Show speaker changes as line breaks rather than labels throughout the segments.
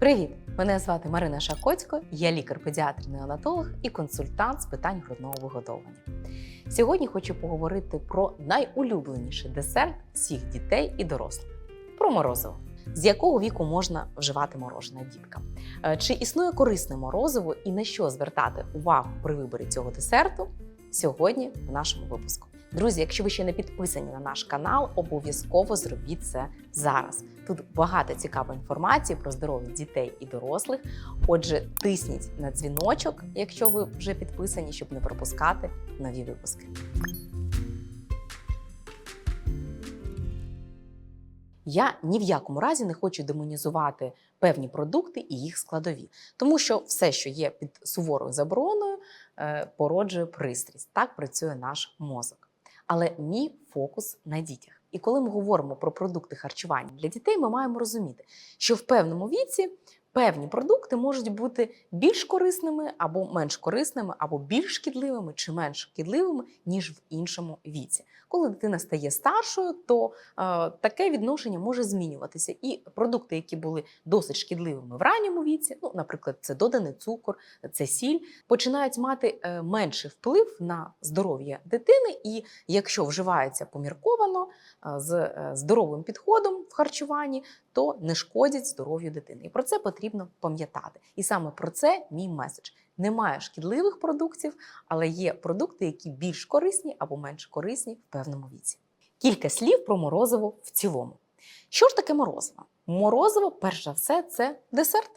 Привіт! Мене звати Марина Шакоцько, я лікар-педіатр-неонатолог і консультант з питань грудного вигодовування. Сьогодні хочу поговорити про найулюбленіший десерт всіх дітей і дорослих про морозиво. З якого віку можна вживати морожене діткам? Е, Чи існує корисне морозиво і на що звертати увагу при виборі цього десерту? Сьогодні в нашому випуску. Друзі, якщо ви ще не підписані на наш канал, обов'язково зробіть це зараз. Тут багато цікавої інформації про здоров'я дітей і дорослих. Отже, тисніть на дзвіночок, якщо ви вже підписані, щоб не пропускати нові випуски. Я ні в якому разі не хочу демонізувати певні продукти і їх складові, тому що все, що є під суворою забороною, е, породжує пристрість. Так працює наш мозок. Але мій фокус на дітях. І коли ми говоримо про продукти харчування для дітей, ми маємо розуміти, що в певному віці певні продукти можуть бути більш корисними або менш корисними, або більш шкідливими чи менш шкідливими, ніж в іншому віці. Коли дитина стає старшою, то е, таке відношення може змінюватися. І продукти, які були досить шкідливими в ранньому віці, ну, наприклад, це доданий цукор, це сіль, починають мати е, менший вплив на здоров'я дитини, і якщо вживається помірковано е, з здоровим підходом в харчуванні, то не шкодять здоров'ю дитини. І про це потрібно пам'ятати. І саме про це мій меседж. Немає шкідливих продуктів, але є продукти, які більш корисні або менш корисні в певному віці. Кілька слів про морозиво в цілому. Що ж таке морозиво? Морозиво, перш за все, це десерт.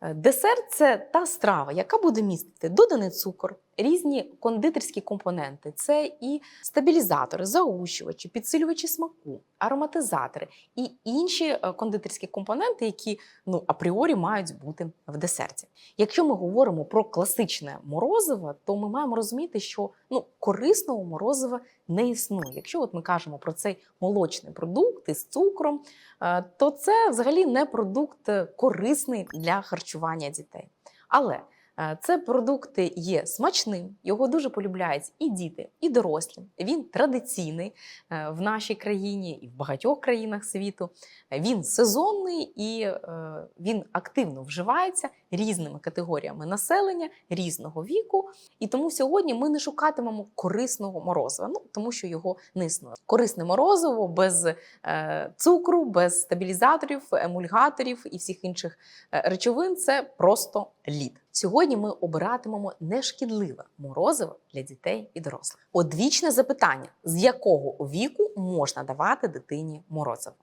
Е, Десерт це та страва, яка буде містити доданий цукор, різні кондитерські компоненти, це і стабілізатори, заущувачі, підсилювачі смаку, ароматизатори і інші е, кондитерські компоненти, які ну апріорі мають бути в десерті. Якщо ми говоримо про класичне морозиво, то ми маємо розуміти, що ну корисного морозива не існує. Якщо от ми кажемо про цей молочний продукт із цукром, е, то це взагалі не продукт е, корисний для харчування дітей. Але це продукт є смачним, його дуже полюбляють і діти, і дорослі. Він традиційний е, в нашій країні і в багатьох країнах світу. Він сезонний і е, він активно вживається різними категоріями населення різного віку. І тому сьогодні ми не шукатимемо корисного морозива, ну тому що його не існує. Корисне морозиво без е, цукру, без стабілізаторів, емульгаторів і всіх інших е, речовин це просто лід. Сьогодні ми обиратимемо нешкідливе морозиво для дітей і дорослих. Одвічне запитання: з якого віку можна давати дитині морозиво?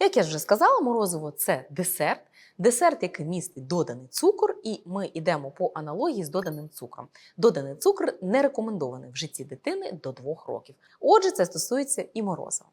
Як я вже сказала, морозиво це десерт. Десерт, який містить доданий цукор, і ми йдемо по аналогії з доданим цукром. Доданий цукор не рекомендований в житті дитини до 2 років. Отже, це стосується і морозива.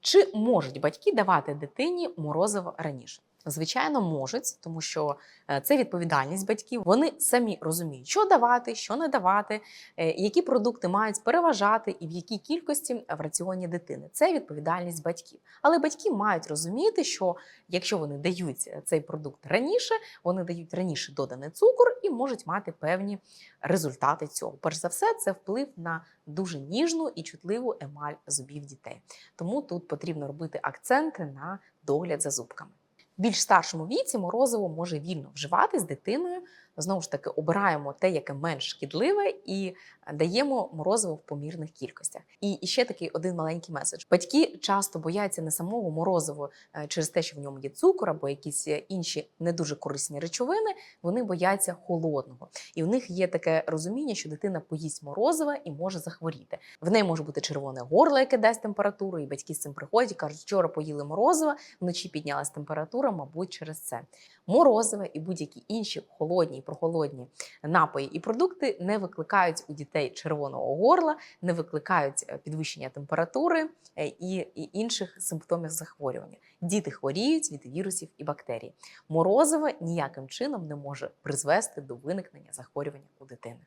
Чи можуть батьки давати дитині морозиво раніше? Звичайно, можуть, тому що е, це відповідальність батьків. Вони самі розуміють, що давати, що не давати, е, які продукти мають переважати і в якій кількості в раціоні дитини. Це відповідальність батьків. Але батьки мають розуміти, що якщо вони дають цей продукт раніше, вони дають раніше доданий цукор і можуть мати певні результати цього. Перш за все, це вплив на дуже ніжну і чутливу емаль зубів дітей. Тому тут потрібно робити акценти на догляд за зубками. Більш старшому віці морозиво може вільно вживати з дитиною. Знову ж таки, обираємо те, яке менш шкідливе, і даємо морозиво в помірних кількостях. І, ще такий один маленький меседж: батьки часто бояться не самого морозиву е, через те, що в ньому є цукор або якісь е, інші не дуже корисні речовини. Вони бояться холодного, і в них є таке розуміння, що дитина поїсть морозива і може захворіти. В неї може бути червоне горло, яке дасть температуру, і батьки з цим приходять і кажуть, вчора поїли морозива, вночі піднялась температура, мабуть, через це. Морозиве і будь-які інші холодні прохолодні напої і продукти не викликають у дітей червоного горла, не викликають е, підвищення температури е, і, інших симптомів захворювання. Діти хворіють від вірусів і бактерій. Морозиво ніяким чином не може призвести до виникнення захворювання у дитини.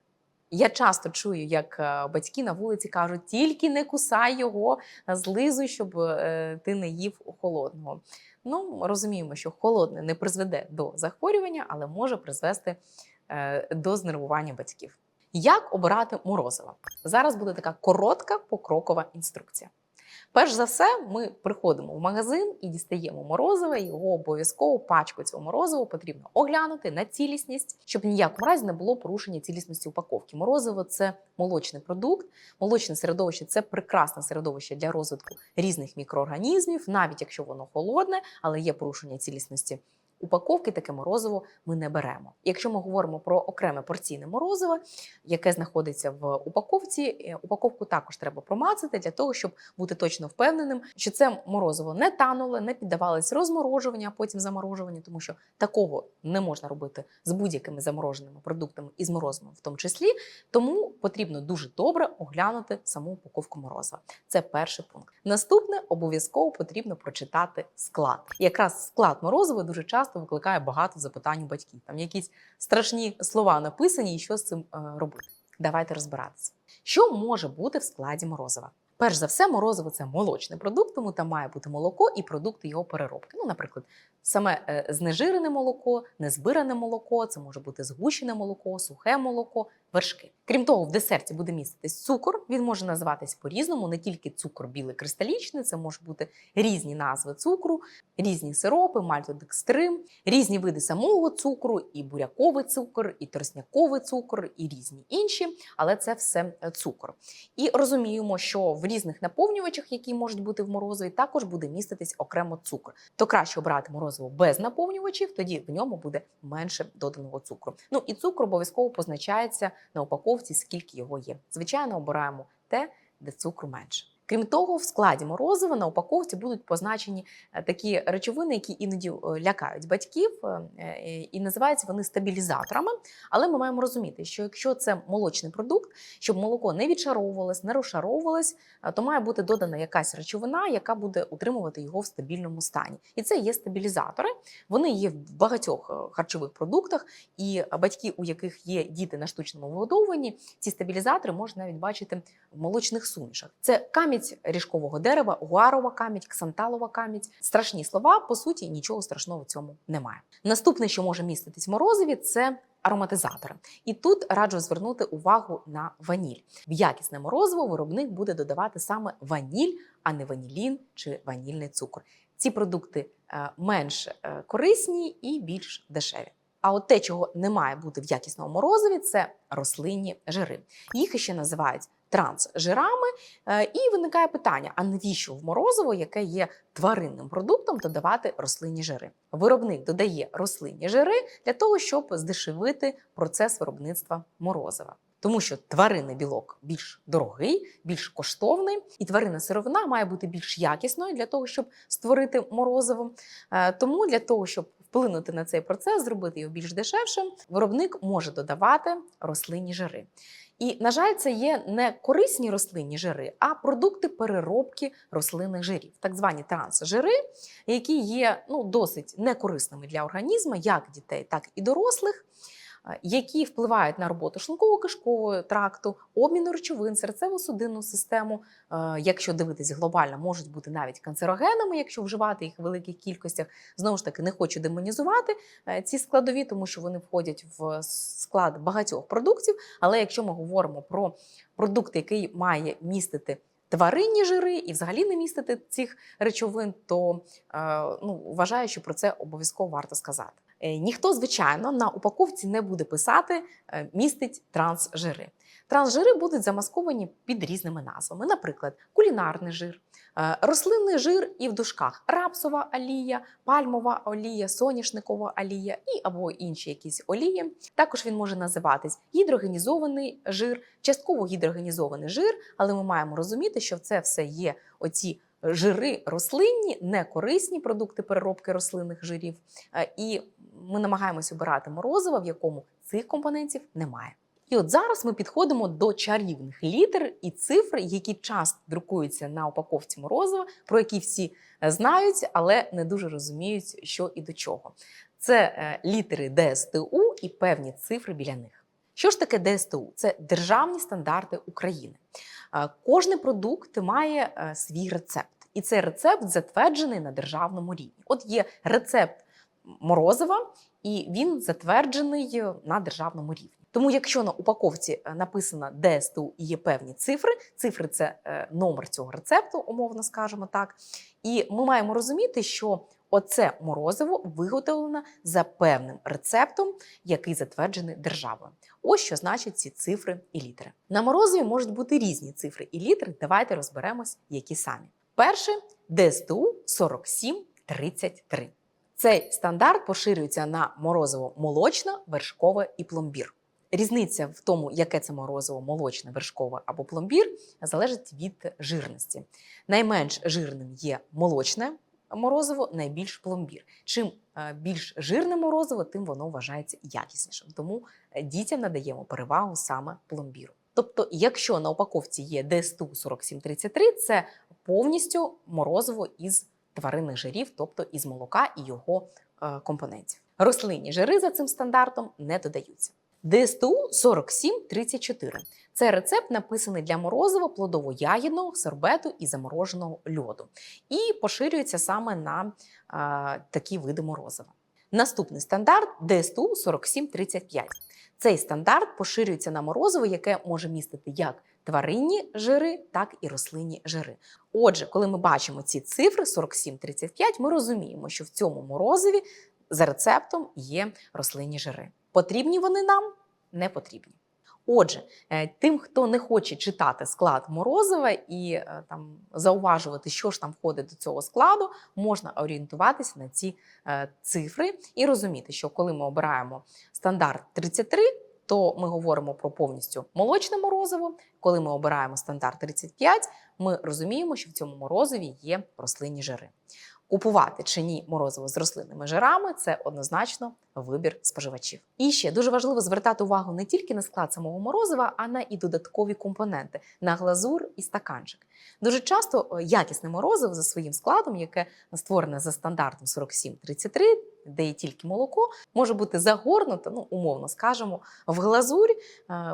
Я часто чую, як е, батьки на вулиці кажуть: тільки не кусай його, злизуй, щоб ти не їв холодного. Ну, розуміємо, що холодне не призведе до захворювання, але може призвести е, до знервування батьків. Як обирати морозиво? Зараз буде така коротка покрокова інструкція. Перш за все, ми приходимо в магазин і дістаємо морозиво. Його обов'язково пачку цього морозива потрібно оглянути на цілісність, щоб ні в якому разі не було порушення цілісності упаковки. Морозиво це молочний продукт. Молочне середовище це прекрасне середовище для розвитку різних мікроорганізмів, навіть якщо воно холодне, але є порушення цілісності. Упаковки таке морозиво ми не беремо. Якщо ми говоримо про окреме порційне морозиво, яке знаходиться в упаковці, е, упаковку також треба промацати для того, щоб бути точно впевненим, що це морозиво не тануло, не піддавалось розморожуванню, а потім заморожуванню, тому що такого не можна робити з будь-якими замороженими продуктами і з морозивом в тому числі. Тому потрібно дуже добре оглянути саму упаковку морозива. Це перший пункт. Наступне обов'язково потрібно прочитати склад. Якраз склад морозива дуже часто викликає багато запитань у батьків. Там якісь страшні слова написані, і що з цим е, робити. Давайте розбиратися. Що може бути в складі морозива? Перш за все, морозиво це молочний продукт, тому там має бути молоко і продукти його переробки. Ну, наприклад, саме е, знежирене молоко, незбиране молоко, це може бути згущене молоко, сухе молоко, вершки. Крім того, в десерті буде міститись цукор. Він може називатись по-різному, не тільки цукор білий кристалічний, це можуть бути різні назви цукру, різні сиропи, мальтодекстрин, різні види самого цукру, і буряковий цукор, і тросняковий цукор, і різні інші, але це все е, цукор. І розуміємо, що в різних наповнювачах, які можуть бути в морозиві, також буде міститись окремо цукор. То краще обрати морозиво без наповнювачів, тоді в ньому буде менше доданого цукру. Ну і цукор обов'язково позначається на упаковці, скільки його є. Звичайно, обираємо те, де цукру менше. Крім того, в складі морозива на упаковці будуть позначені е, такі речовини, які іноді е, лякають батьків, е, і називаються вони стабілізаторами. Але ми маємо розуміти, що якщо це молочний продукт, щоб молоко не відшаровувалось, не розшаровувалось, то має бути додана якась речовина, яка буде утримувати його в стабільному стані. І це є стабілізатори. Вони є в багатьох харчових продуктах, і батьки, у яких є діти на штучному вигодовуванні, ці стабілізатори можна навіть бачити в молочних сумішах. Це камінь ріжкового дерева, гуарова камінь, ксанталова камінь. Страшні слова, по суті, нічого страшного в цьому немає. Наступне, що може міститись в морозиві, це ароматизатори. І тут раджу звернути увагу на ваніль. В якісне морозиво виробник буде додавати саме ваніль, а не ванілін чи ванільний цукор. Ці продукти е, менш е, корисні і більш дешеві. А от те, чого не має бути в якісному морозиві, це рослинні жири. Їх ще називають трансжирами. Е, І виникає питання: а навіщо в морозиво, яке є тваринним продуктом, додавати рослинні жири? Виробник додає рослинні жири для того, щоб здешевити процес виробництва морозива. Тому що тваринний білок більш дорогий, більш коштовний, і тваринна сировина має бути більш якісною для того, щоб створити морозиво. Е, Тому для того, щоб вплинути на цей процес, зробити його більш дешевшим, виробник може додавати рослинні жири. І, на жаль, це є не корисні рослинні жири, а продукти переробки рослинних жирів, так звані трансжири, які є ну, досить некорисними для організму, як дітей, так і дорослих. Е, Які впливають на роботу шлунково-кишкового тракту, обміну речовин, серцево-судинну систему, е, якщо дивитись глобально, можуть бути навіть канцерогенами, якщо вживати їх в великих кількостях. Знову ж таки, не хочу демонізувати е, ці складові, тому що вони входять в склад багатьох продуктів. Але якщо ми говоримо про продукт, який має містити тваринні жири і взагалі не містити цих речовин, то е, ну, вважаю, що про це обов'язково варто сказати. Е, Ніхто, звичайно, на упаковці не буде писати е, містить трансжири. Трансжири будуть замасковані під різними назвами, наприклад, кулінарний жир, е, рослинний жир і в дужках рапсова олія, пальмова олія, соняшникова олія і або інші якісь олії. Також він може називатись гідрогенізований жир, частково гідрогенізований жир, але ми маємо розуміти, що це все є оці жири рослинні, некорисні продукти переробки рослинних жирів. Е, І ми намагаємось обирати морозиво, в якому цих компонентів немає. І от зараз ми підходимо до чарівних літер і цифр, які часто друкуються на упаковці морозива, про які всі е, знають, але не дуже розуміють, що і до чого. Це е, літери ДСТУ і певні цифри біля них. Що ж таке ДСТУ? Це державні стандарти України. Е, Кожний продукт має свій рецепт, і цей рецепт затверджений на державному рівні. От є рецепт морозива, і він затверджений на державному рівні. Тому, якщо на упаковці е, написано ДСТУ і є певні цифри, цифри це е, номер цього рецепту, умовно скажемо так. І ми маємо розуміти, що оце морозиво виготовлено за певним рецептом, який затверджений державою. Ось що значать ці цифри і літери. На морозиві можуть бути різні цифри і літери. Давайте розберемось, які самі. Перше ДСТУ 4733. Цей стандарт поширюється на морозиво молочне, вершкове і пломбір. Різниця в тому, яке це морозиво молочне, вершкове або пломбір, залежить від жирності. Найменш жирним є молочне морозиво, найбільш пломбір. Чим е, більш жирне морозиво, тим воно вважається якіснішим. Тому е, дітям надаємо перевагу саме пломбіру. Тобто, якщо на упаковці є ДСТУ 4733, це повністю морозиво із тваринних жирів, тобто із молока і його е, компонентів. Рослинні жири за цим стандартом не додаються. ДСТУ 4734. Це рецепт написаний для морозива плодово-ягідного сорбету і замороженого льоду. І поширюється саме на е, такі види морозива. Наступний стандарт ДСТУ 4735. Цей стандарт поширюється на морозиво, яке може містити як тваринні жири, так і рослинні жири. Отже, коли ми бачимо ці цифри 4735, ми розуміємо, що в цьому морозиві за рецептом є рослинні жири. Потрібні вони нам? Не потрібні. Отже, е, тим, хто не хоче читати склад морозива і е, там зауважувати, що ж там входить до цього складу, можна орієнтуватися на ці е, цифри і розуміти, що коли ми обираємо стандарт 33, то ми говоримо про повністю молочне морозиво. Коли ми обираємо стандарт 35, ми розуміємо, що в цьому морозиві є рослинні жири. Купувати чи ні морозиво з рослинними жирами це однозначно вибір споживачів. І ще дуже важливо звертати увагу не тільки на склад самого морозива, а на і додаткові компоненти на глазур і стаканчик. Дуже часто е, якісне морозиво за своїм складом, яке створене за стандартом 4733, де є тільки молоко, може бути загорнуто, ну умовно скажемо, в глазурь, е,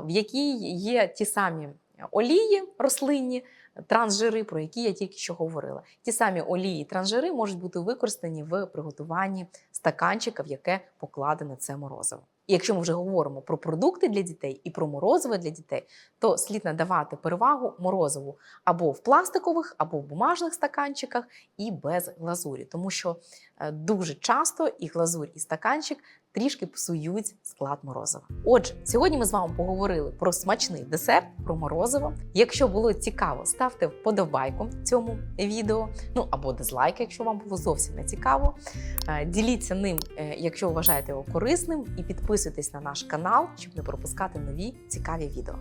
в якій є ті самі олії рослинні трансжири, про які я тільки що говорила. Ті самі олії і трансжири можуть бути використані в приготуванні стаканчика, в яке покладене це морозиво. І якщо ми вже говоримо про продукти для дітей і про морозиво для дітей, то слід надавати перевагу морозиву або в пластикових, або в бумажних стаканчиках, і без глазурі, тому що е, дуже часто і глазурь, і стаканчик трішки псують склад морозива. Отже, сьогодні ми з вами поговорили про смачний десерт, про морозиво. Якщо було цікаво, ставте вподобайку цьому відео, ну або дизлайк, якщо вам було зовсім не цікаво. Е, Діліться ним, е, якщо вважаєте його корисним, і підписуйтесь на наш канал, щоб не пропускати нові цікаві відео.